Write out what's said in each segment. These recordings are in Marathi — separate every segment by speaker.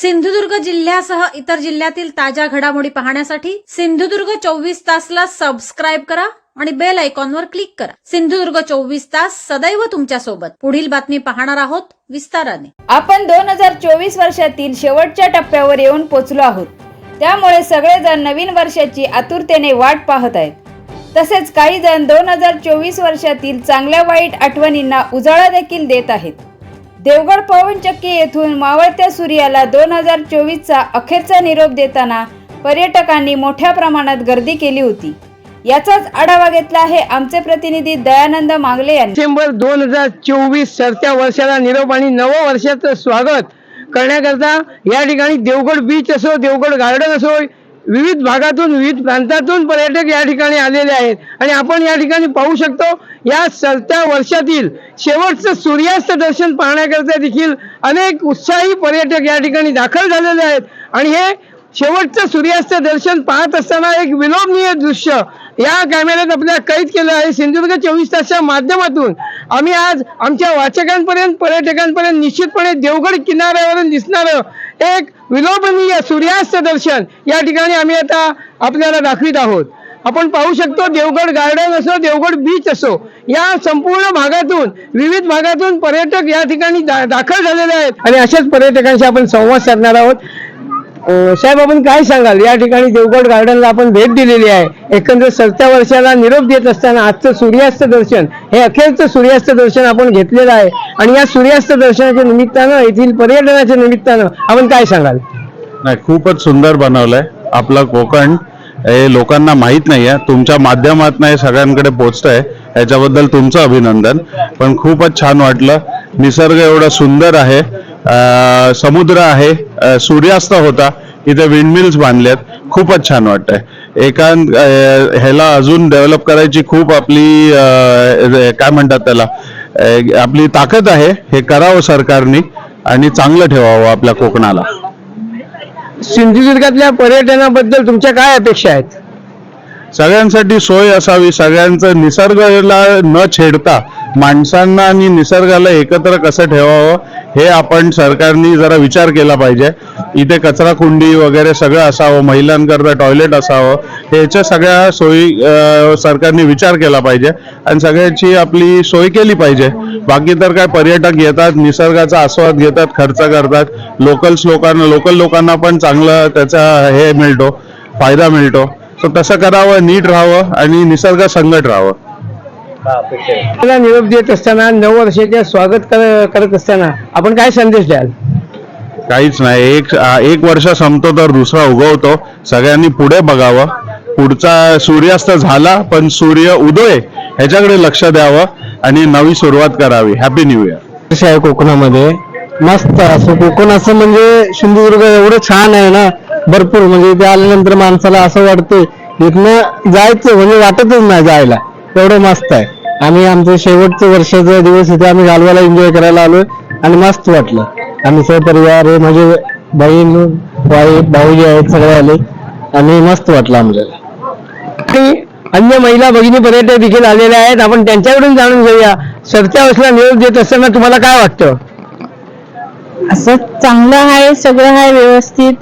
Speaker 1: सिंधुदुर्ग जिल्ह्यासह इतर जिल्ह्यातील ताज्या घडामोडी पाहण्यासाठी सिंधुदुर्ग चोवीस तासला सबस्क्राईब करा आणि बेल आयकॉनवर क्लिक करा. सिंधुदुर्ग चोवीस तास सदैव तुमच्यासोबत. पुढील बातमी पाहणार आहोत विस्ताराने.
Speaker 2: आपण दोन हजार चोवीस वर्षातील शेवटच्या टप्प्यावर येऊन पोचलो आहोत. त्यामुळे सगळेजण नवीन वर्षाची आतुरतेने वाट पाहत आहेत. तसेच काही जण दोन हजार चोवीस वर्षातील चांगल्या वाईट आठवणींना उजाळा देखील देत आहेत. देवगड पवनचक्की येथून मावळत्या सूर्याला दोन हजार चोवीसचा अखेरचा निरोप देताना पर्यटकांनी मोठ्या प्रमाणात गर्दी केली होती. याचाच आढावा घेतला आहे आमचे प्रतिनिधी दयानंद मांगले यांनी.
Speaker 3: डिसेंबर दोन हजार चोवीस सरत्या वर्षाला निरोप आणि नवं वर्षाचं स्वागत करण्याकरता या ठिकाणी देवगड बीच असो देवगड गार्डन असो विविध भागातून विविध प्रांतातून पर्यटक या ठिकाणी आलेले आहेत. आणि आपण या ठिकाणी पाहू शकतो या सरत्या वर्षातील शेवटचं सूर्यास्त दर्शन पाहण्याकरता देखील अनेक उत्साही पर्यटक या ठिकाणी दाखल झालेले आहेत. आणि हे शेवटचं सूर्यास्त दर्शन पाहत असताना एक विलोभनीय दृश्य या कॅमेऱ्यात आपल्याला कैद केलं आहे. सिंधुदुर्ग चोवीस तासच्या माध्यमातून आम्ही आज आमच्या वाचकांपर्यंत पर्यटकांपर्यंत निश्चितपणे देवगड किनाऱ्यावरून दिसणारं एक विलोभनीय सूर्यास्त दर्शन. या ठिकाणी आम्ही आता आपल्याला दाखवित आहोत. आपण पाहू शकतो देवगड गार्डन असो देवगड बीच असो या संपूर्ण भागातून विविध भागातून पर्यटक या ठिकाणी दाखल झालेले आहेत. आणि अशाच पर्यटकांशी आपण संवाद साधणार आहोत. साहेब आपण काय सांगाल? या ठिकाणी देवगड गार्डनला आपण भेट दिलेली आहे. एकंदर सरत्या वर्षाला निरोप देत असताना आजचं सूर्यास्त दर्शन हे अखेरचं सूर्यास्त दर्शन आपण घेतलेलं आहे. आणि या सूर्यास्त दर्शनाच्या निमित्तानं येथील पर्यटनाच्या निमित्तानं आपण काय सांगाल?
Speaker 4: नाही खूपच सुंदर बनवलंय. आपलं कोकण हे लोकांना माहीत नाही आहे तुमच्या माध्यमातून हे सगळ्यांकडे पोचत आहे याच्याबद्दल तुमचं अभिनंदन. पण खूपच छान वाटलं. निसर्ग एवढा सुंदर आहे. समुद्र आहे सूर्यास्त होता इथे विंडमिल्स बांधलेत खूपच छान वाटतंय. एका ह्याला अजून डेव्हलप करायची खूप आपली काय म्हणतात त्याला आपली ताकद आहे हे करावं सरकारने आणि चांगलं ठेवावं आपल्या कोकणाला.
Speaker 3: सिंधुदुर्गातल्या पर्यटनाबद्दल तुमच्या काय अपेक्षा आहेत?
Speaker 4: सगळ्यांसाठी सोय असावी सगळ्यांचं निसर्गाला न छेडता माणसांना आणि निसर्गाला एकत्र कसं ठेवावं हे आपण सरकारने जरा विचार केला पाहिजे. इथे कचरा कुंडी वगैरे सगळं असावं महिलांकरता टॉयलेट असावं ह्याच्या सगळ्या सोयी सरकारने विचार केला पाहिजे आणि सगळ्याची आपली सोय केली पाहिजे. बाकी तर काय पर्यटक येतात निसर्गाचा आस्वाद घेतात खर्च करतात. लोकल्स लोकांना लोकल लोकांना पण चांगलं त्याचा हे मिळतो फायदा मिळतो. तर तसं करावं नीट राहावं आणि निसर्ग संगट राहावं.
Speaker 3: मला निरोप देत असताना नऊ वर्षाच्या स्वागत कर- करत असताना आपण काय संदेश द्याल?
Speaker 4: काहीच नाही. एक एक वर्ष संपतो तर दुसरा उगवतो. सगळ्यांनी पुढे बघावं. पुढचा सूर्यास्त झाला पण सूर्य उदय ह्याच्याकडे लक्ष द्यावं आणि नवी सुरुवात करावी. हॅपी न्यू इयर
Speaker 3: कसं आहे कोकणामध्ये? मस्त. असं कोकण असं म्हणजे सिंधुदुर्ग एवढं छान आहे ना. भरपूर. म्हणजे इथे आल्यानंतर माणसाला असं वाटतं इथनं जायचं म्हणजे वाटतच नाही जायला. एवढं मस्त आहे. आम्ही आमचं शेवटचं वर्षाचा दिवस इथे आम्ही घालवायला एन्जॉय करायला आलो आणि मस्त वाटलं. आम्ही सहपरिवार हे म्हणजे बहीण भाई भाऊजी आहेत सगळे आले. आणि मस्त वाटलं आमच्याला आणि अन्य महिला भगिनी पर्यटक देखील आलेल्या आहेत. आपण त्यांच्याकडून जाणून घेऊया. सरत्या वर्षाला निरोप देत असताना तुम्हाला काय वाटतं?
Speaker 5: असं चांगलं आहे सगळं आहे व्यवस्थित.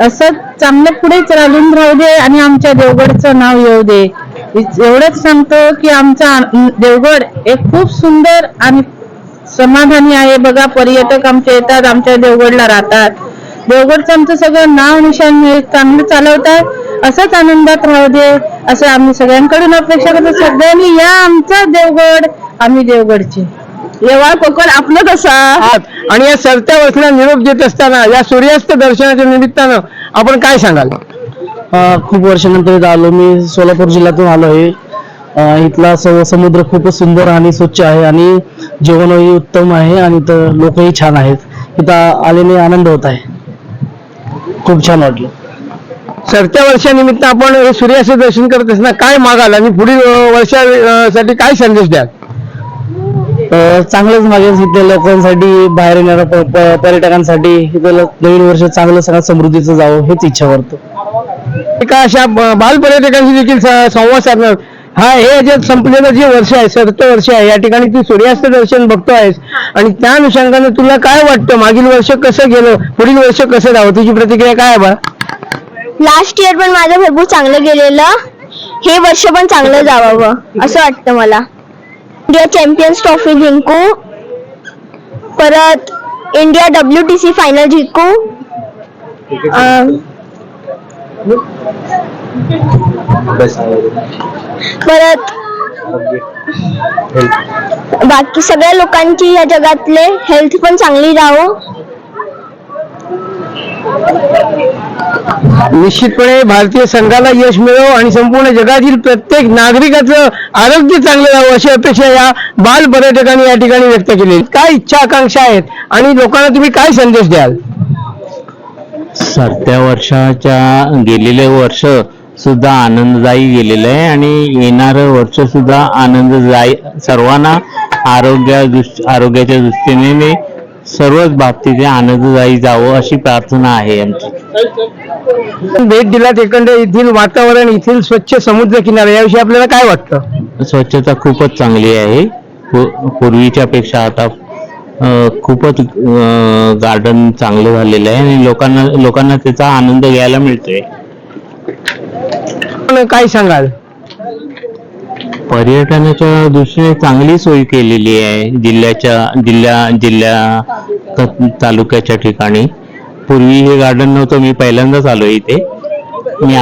Speaker 5: असं चांगलं पुढे चालून राहू दे आणि आमच्या देवगडचं नाव येऊ दे. एवढंच सांगतो की आमचा देवगड एक खूप सुंदर आणि समाधानी आहे. बघा पर्यटक आमचे येतात आमच्या देवगडला राहतात. देवगडचं आमचं सगळं नाव निशाण हे चांगलं चालवतात. असंच आनंदात राहू दे असं आम्ही सगळ्यांकडून अपेक्षा करतो. सगळ्यांनी या आमचा देवगड आम्ही देवगडचे. येवा कोकण आपलं कसा?
Speaker 3: आहात आणि या सरत्या वर्षाला निरोप देत असताना या सूर्यास्त दर्शनाच्या निमित्तानं आपण काय सांगाल?
Speaker 6: खूप वर्षानंतर इथं आलो. मी सोलापूर जिल्ह्यातून आलो आहे. इथला समुद्र खूपच सुंदर आणि स्वच्छ आहे आणि जेवणही उत्तम आहे आणि इथं लोकही छान आहेत. इथं आलेले आनंद होत आहे. खूप छान वाटलं.
Speaker 3: सरत्या वर्षानिमित्त आपण सूर्यास्त दर्शन करत असताना काय मागाल आणि पुढील वर्षासाठी काय संदेश द्याल?
Speaker 6: चांगलंच मागे इथल्या लोकांसाठी बाहेर येणाऱ्या पर्यटकांसाठी इथं नवीन वर्ष चांगलं सगळं समृद्धीचं जावं हेच इच्छा करतो
Speaker 3: एका अशा ब- बाल पर्यटकांशी देखील संवाद साधणार. हा हे याच्यात संपलेलं जे वर्ष आहे सरतं वर्ष आहे या ठिकाणी तू सूर्यास्त दर्शन बघतोयस. आणि त्या अनुषंगाने तुला काय वाटतं? मागील वर्ष कसं गेलं? पुढील वर्ष कसं राहावं तुझी प्रतिक्रिया काय आहे बा?
Speaker 7: लास्ट इयर पण माझं भरपूर चांगलं गेलेलं. हे वर्ष पण चांगलं जावावं असं वाटतं मला. इंडिया चॅम्पियन्स ट्रॉफी जिंकू. परत India W T C final जिंकू. अं, परत बाकी सगळ्या लोकांची या जगातले हेल्थ पण चांगली राहो.
Speaker 3: निश्चितपणे भारतीय संघाला यश मिळो आणि संपूर्ण जगातील प्रत्येक नागरिकाचं आरोग्य चांगलं राहावं अशी अपेक्षा या बाल पर्यटकांनी या ठिकाणी व्यक्त केली काय इच्छा आकांक्षा आहेत आणि लोकांना तुम्ही काय संदेश द्याल?
Speaker 8: सरत्या वर्षाच्या गेलेले वर्ष सुद्धा आनंददायी गेलेलं आहे आणि येणारं वर्ष सुद्धा आनंददायी. सर्वांना आरोग्या दृष्टी आरोग्याच्या दृष्टीने सर्वच बाबतीत आनंददायी जावं अशी प्रार्थना आहे आमची.
Speaker 3: भेट दिलात एकंदर येथील वातावरण येथील स्वच्छ समुद्र किनारा याविषयी आपल्याला काय वाटतं?
Speaker 8: स्वच्छता खूपच चांगली आहे. पूर्वीच्या पेक्षा आता खूपच गार्डन चांगलं झालेलं आहे आणि लोकांना लोकांना त्याचा आनंद घ्यायला मिळतोय.
Speaker 3: काय सांगाल?
Speaker 8: पर्यटनाच्या दृष्टीने चांगली सोय केलेली आहे जिल्ह्याच्या जिल्ह्या जिल्ह्या तालुक्याच्या ठिकाणी. पूर्वी हे गार्डन नव्हतं मी पहिल्यांदाच आलो इथे. मी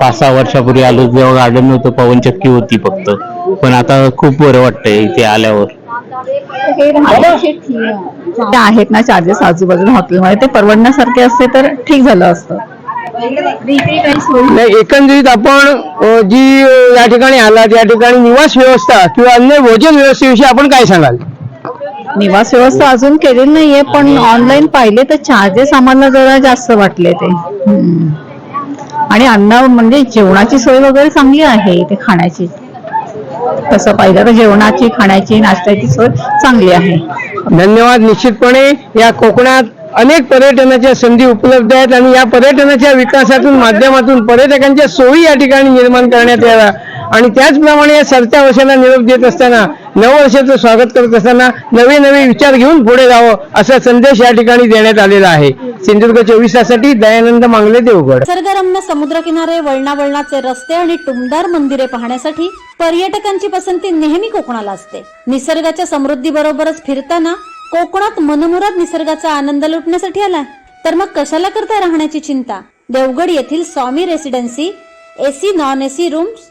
Speaker 8: पाच सहा वर्षापूर्वी आलो तेव्हा गार्डन नव्हतं पवनचक्की होती फक्त. पण आता खूप बरं वाटतंय इथे आल्यावर.
Speaker 5: ते आहेत ना चार्जेस आजूबाजूला हॉटेलमध्ये ते परवडण्यासारखे असते तर ठीक झालं असतं.
Speaker 3: नाही एकंदरीत आपण अ, जी अ, या ठिकाणी आलात या ठिकाणी निवास व्यवस्था किंवा अन्य भोजन व्यवस्थेविषयी आपण काय सांगाल?
Speaker 5: निवास व्यवस्था अजून केलेली नाहीये पण ऑनलाईन पाहिले तर चार्जेस आम्हाला जरा जास्त वाटले ते. हम्म. आणि अन्न म्हणजे जेवणाची सोय वगैरे चांगली आहे इथे खाण्याची. तसं पाहिलं तर जेवणाची खाण्याची नाश्त्याची सोय चांगली आहे.
Speaker 3: धन्यवाद. निश्चितपणे या कोकणात अनेक पर्यटनाच्या संधी उपलब्ध आहेत आणि या पर्यटनाच्या विकासातून माध्यमातून पर्यटकांच्या सोयी या ठिकाणी निर्माण करण्यात याव्या. आणि त्याचप्रमाणे या सरत्या वर्षांना निरोप देत असताना नववर्षाचं स्वागत करत असताना नवे नवे विचार घेऊन पुढे जावं असा संदेश या ठिकाणी देण्यात आलेला आहे. सिंधुदुर्ग चोवीस तासाठी दयानंद मांगले देवगड.
Speaker 1: निसर्गरम्य समुद्रकिनारे वळणावळणाचे रस्ते आणि टुमदार मंदिरे पाहण्यासाठी पर्यटकांची पसंती नेहमी कोकणाला असते. निसर्गाच्या समृद्धी बरोबरच फिरताना कोकणात मनमुराद निसर्गाचा आनंद लुटण्यासाठी आलाय. तर मग कशाला करता राहण्याची चिंता? देवगड येथील Swami residency AC non AC rooms